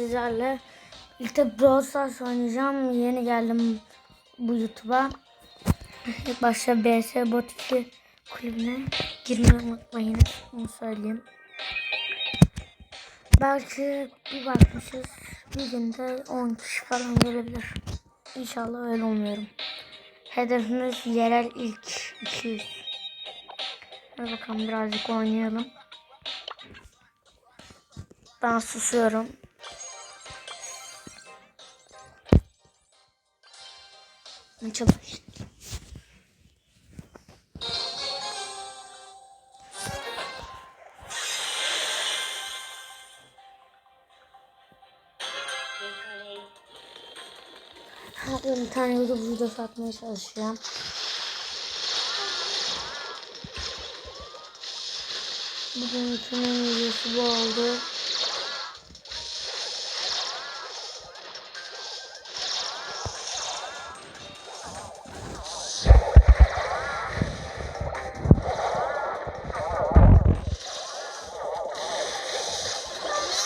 Sizlerle birlikte Brawl Stars oynayacağım. Yeni geldim bu YouTube'a. İlk başta BS Bot 2 kulübüne girmeyi unutmayın. Onu söyleyeyim. Belki bir bakmışız. Bir günde 10 kişi falan gelebilir. İnşallah öyle olmuyorum. Hedefimiz yerel ilk 200. Hadi bakalım birazcık oynayalım. Ben susuyorum. Çalış. Her bir tane YouTube videosu atmaya çalışacağım. Bugün bütün videosu bu oldu.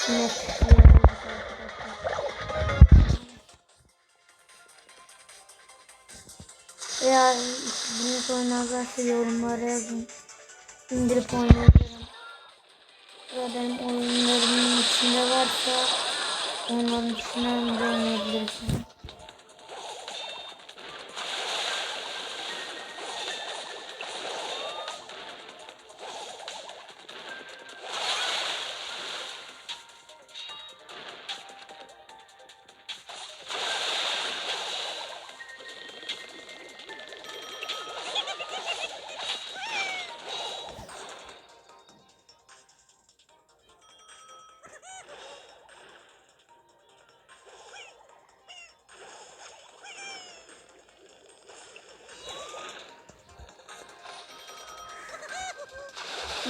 Net Eğer bunu oynarlarsa yorumlara yazın. İndirip oynayabilirim. Ya benim oyunlarımın içinde varsa onların içinden de oynayabilirsiniz.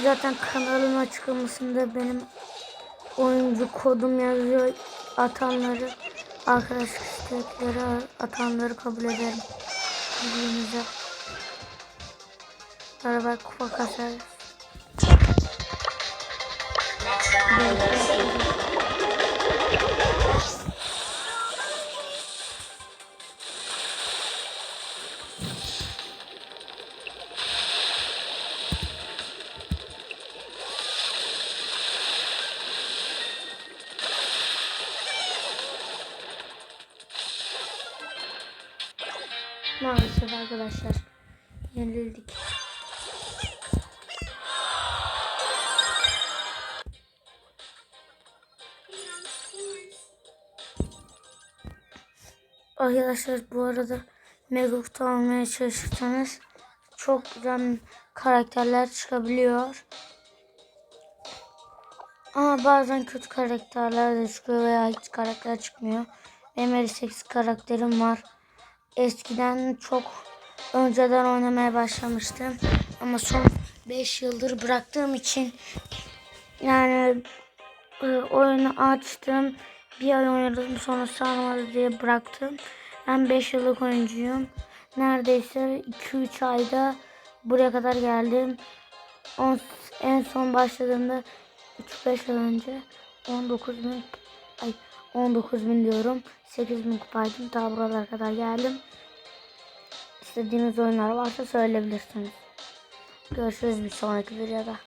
Zaten kanalın açıklamasında benim oyuncu kodum yazıyor. Atanları, arkadaş istekleri atanları kabul ederim. Birbirimize. Beraber kupa kasarız. Maalesef arkadaşlar yenildik. Arkadaşlar bu arada Megut'u almaya çalışırsanız çok güzel karakterler çıkabiliyor. Ama bazen kötü karakterler de çıkıyor veya hiç karakter çıkmıyor. Benim 58 karakterim var. Eskiden çok önceden oynamaya başlamıştım. Ama son 5 yıldır bıraktığım için yani e, oyunu açtım. Bir ay oynadım sonra sarmadı diye bıraktım. Ben 5 yıllık oyuncuyum. Neredeyse 2-3 ayda buraya kadar geldim. On, en son başladığımda 3-5 yıl önce 19 bin ay 19 bin diyorum. 8 bin kupaydım. Daha buralara kadar geldim. İstediğiniz oyunlar varsa söyleyebilirsiniz. Görüşürüz bir sonraki videoda.